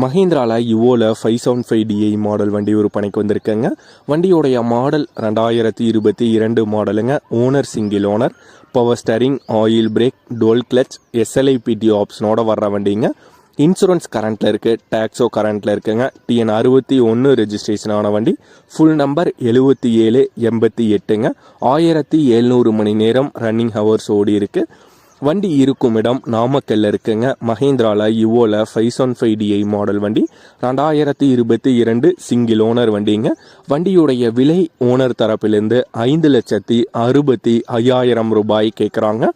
மஹேந்திராவில் யுவோவில் five seven five DI model வண்டி விற்பனைக்கு வந்திருக்குங்க. வண்டியோடைய மாடல் ரெண்டாயிரத்தி இருபத்தி இரண்டு மாடலுங்க owner single owner power steering oil brake dual clutch SLIPT ஆப்ஷனோட வர்ற வண்டிங்க. இன்சூரன்ஸ் கரண்ட்டில் இருக்குது டேக்ஸோ கரண்ட்டில் இருக்குங்க. டிஎன் அறுபத்தி ஒன்று ரெஜிஸ்ட்ரேஷன் ஆன வண்டி. ஃபுல் நம்பர் எழுபத்தி ஏழு எண்பத்தி எட்டுங்க. ஆயிரத்தி எழுநூறு மணி நேரம் ரன்னிங் ஹவர்ஸ் ஓடி இருக்குது வண்டி இருக்கும் இடம் நாமக்கல்ல இருக்குங்க. மஹேந்திரால யுவோல five one five DI model வண்டி. ரெண்டாயிரத்தி இருபத்தி இரண்டு சிங்கிள் ஓனர் வண்டிங்க. வண்டியுடைய விலை ஓனர் தரப்பிலிருந்து ஐந்து லட்சத்தி அறுபத்தி ஐயாயிரம் ரூபாய் கேட்குறாங்க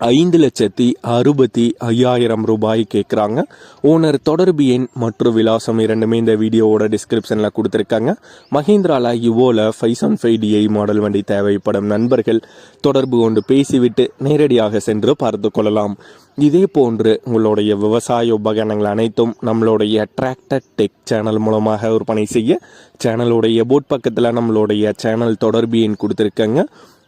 ஐந்து லட்சத்தி அறுபத்தி ஐயாயிரம் ரூபாய் கேட்குறாங்க ஓனர் தொடர்பு எண் மற்றும் விலாசம் இரண்டுமே இந்த வீடியோவோட டிஸ்கிரிப்ஷனில் கொடுத்துருக்காங்க. மஹிந்திரால யுவோவில் five seven five DI model வண்டி தேவைப்படும் நண்பர்கள் தொடர்பு கொண்டு பேசிவிட்டு நேரடியாக சென்று பார்த்து கொள்ளலாம். இதே போன்று உங்களுடைய விவசாய உபகரணங்கள் அனைத்தும் நம்மளுடைய டிராக்டர் டெக் சேனல் மூலமாக விற்பனை செய்ய சேனலுடைய போட் பக்கத்தில் நம்மளுடைய சேனல் தொடர்பு எண் கொடுத்துருக்காங்க.